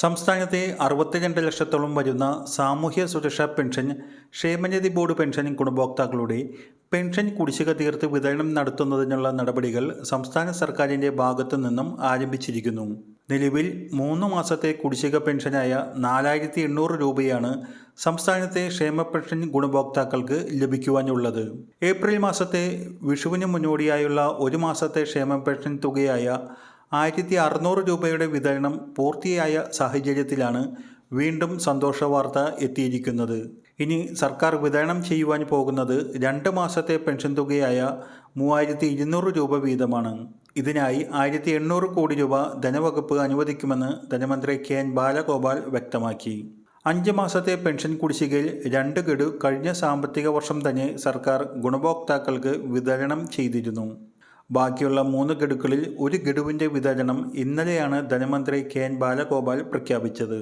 സംസ്ഥാനത്തെ അറുപത്തിരണ്ട് ലക്ഷത്തോളം വരുന്ന സാമൂഹ്യ സുരക്ഷാ പെൻഷൻ ക്ഷേമനിധി ബോർഡ് പെൻഷൻ ഗുണഭോക്താക്കളുടെ പെൻഷൻ കുടിശ്ശിക തീർത്ത് വിതരണം നടത്തുന്നതിനുള്ള നടപടികൾ സംസ്ഥാന സർക്കാരിന്റെ ഭാഗത്തു നിന്നും ആരംഭിച്ചിരിക്കുന്നു. നിലവിൽ മൂന്ന് മാസത്തെ കുടിശ്ശിക പെൻഷനായ നാലായിരത്തി എണ്ണൂറ് രൂപയാണ് സംസ്ഥാനത്തെ ക്ഷേമ പെൻഷൻ ഗുണഭോക്താക്കൾക്ക് ലഭിക്കുവാനുള്ളത്. ഏപ്രിൽ മാസത്തെ വിഷുവിന് മുന്നോടിയായുള്ള ഒരു മാസത്തെ ക്ഷേമ പെൻഷൻ തുകയായ ആയിരത്തി അറുന്നൂറ് രൂപയുടെ വിതരണം പൂർത്തിയായ സാഹചര്യത്തിലാണ് വീണ്ടും സന്തോഷ വാർത്ത എത്തിയിരിക്കുന്നത്. ഇനി സർക്കാർ വിതരണം ചെയ്യുവാൻ പോകുന്നത് രണ്ട് മാസത്തെ പെൻഷൻ തുകയായ മൂവായിരത്തി ഇരുന്നൂറ് രൂപ വീതമാണ്. ഇതിനായി ആയിരത്തി എണ്ണൂറ് കോടി രൂപ ധനവകുപ്പ് അനുവദിക്കുമെന്ന് ധനമന്ത്രി കെ എൻ ബാലഗോപാൽ വ്യക്തമാക്കി. അഞ്ച് മാസത്തെ പെൻഷൻ കുടിശ്ശികയിൽ രണ്ട് ഗഡു കഴിഞ്ഞ സാമ്പത്തിക വർഷം തന്നെ സർക്കാർ ഗുണഭോക്താക്കൾക്ക് വിതരണം ചെയ്തിരുന്നു. ബാക്കിയുള്ള മൂന്ന് ഗഡുക്കളിൽ ഒരു ഗഡുവിന്റെ വിതരണം ഇന്നലെയാണ് ധനമന്ത്രി കെ എൻ ബാലഗോപാൽ പ്രഖ്യാപിച്ചത്.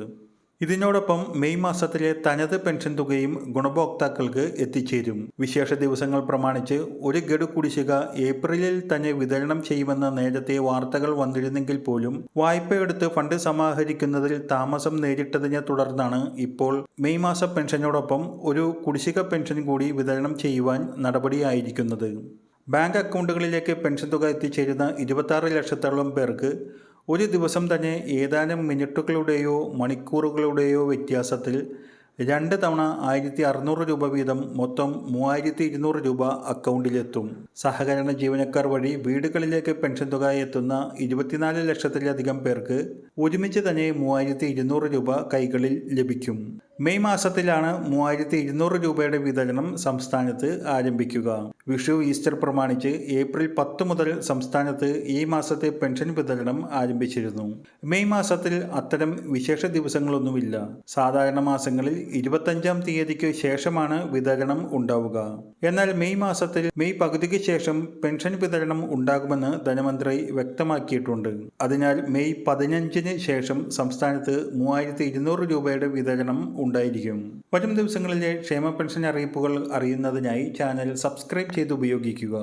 ഇതിനോടൊപ്പം മെയ് മാസത്തിലെ തനത് പെൻഷൻ തുകയും ഗുണഭോക്താക്കൾക്ക് എത്തിച്ചേരും. വിശേഷ ദിവസങ്ങൾ പ്രമാണിച്ച് ഒരു ഗഡു കുടിശ്ശിക ഏപ്രിലിൽ തന്നെ വിതരണം ചെയ്യുമെന്ന നേരത്തെ വാർത്തകൾ വന്നിരുന്നെങ്കിൽ പോലും വായ്പയെടുത്ത് ഫണ്ട് സമാഹരിക്കുന്നതിൽ താമസം നേരിട്ടതിനെ തുടർന്നാണ് ഇപ്പോൾ മെയ് മാസ പെൻഷനോടൊപ്പം ഒരു കുടിശ്ശിക പെൻഷൻ കൂടി വിതരണം ചെയ്യുവാൻ നടപടിയായിരിക്കുന്നത്. ബാങ്ക് അക്കൗണ്ടുകളിലേക്ക് പെൻഷൻ തുക എത്തിച്ചേരുന്ന ഇരുപത്താറ് ലക്ഷത്തോളം പേർക്ക് ഒരു ദിവസം തന്നെ ഏതാനും മിനിറ്റുകളുടെയോ മണിക്കൂറുകളുടെയോ വ്യത്യാസത്തിൽ രണ്ട് തവണ ആയിരത്തി അറുന്നൂറ് രൂപ വീതം മൊത്തം മൂവായിരത്തി ഇരുന്നൂറ് രൂപ അക്കൗണ്ടിലെത്തും. സഹകരണ ജീവനക്കാർ വഴി വീടുകളിലേക്ക് പെൻഷൻ തുക എത്തുന്ന ഇരുപത്തിനാല് ലക്ഷത്തിലധികം പേർക്ക് ഒരുമിച്ച് തന്നെ മൂവായിരത്തി ഇരുന്നൂറ് രൂപ കൈകളിൽ ലഭിക്കും. മെയ് മാസത്തിലാണ് മൂവായിരത്തി ഇരുന്നൂറ് രൂപയുടെ വിതരണം സംസ്ഥാനത്ത് ആരംഭിക്കുക. വിഷു ഈസ്റ്റർ പ്രമാണിച്ച് ഏപ്രിൽ പത്ത് മുതൽ സംസ്ഥാനത്ത് ഈ മാസത്തെ പെൻഷൻ വിതരണം ആരംഭിച്ചിരുന്നു. മെയ് മാസത്തിൽ അത്തരം വിശേഷ ദിവസങ്ങളൊന്നുമില്ല. സാധാരണ മാസങ്ങളിൽ ഇരുപത്തഞ്ചാം തീയതിക്ക് ശേഷമാണ് വിതരണം ഉണ്ടാവുക. എന്നാൽ മെയ് മാസത്തിൽ മെയ് പകുതിക്ക് ശേഷം പെൻഷൻ വിതരണം ഉണ്ടാകുമെന്ന് ധനമന്ത്രി വ്യക്തമാക്കിയിട്ടുണ്ട്. അതിനാൽ മെയ് പതിനഞ്ചിന് ശേഷം സംസ്ഥാനത്ത് മൂവായിരത്തി ഇരുന്നൂറ് രൂപയുടെ വിതരണം ഉണ്ടായിരിക്കും. വരും ദിവസങ്ങളിലെ ക്ഷേമ പെൻഷൻ അറിയിപ്പുകൾ അറിയുന്നതിനായി ചാനൽ സബ്സ്ക്രൈബ് ചെയ്ത് ഉപയോഗിക്കുക.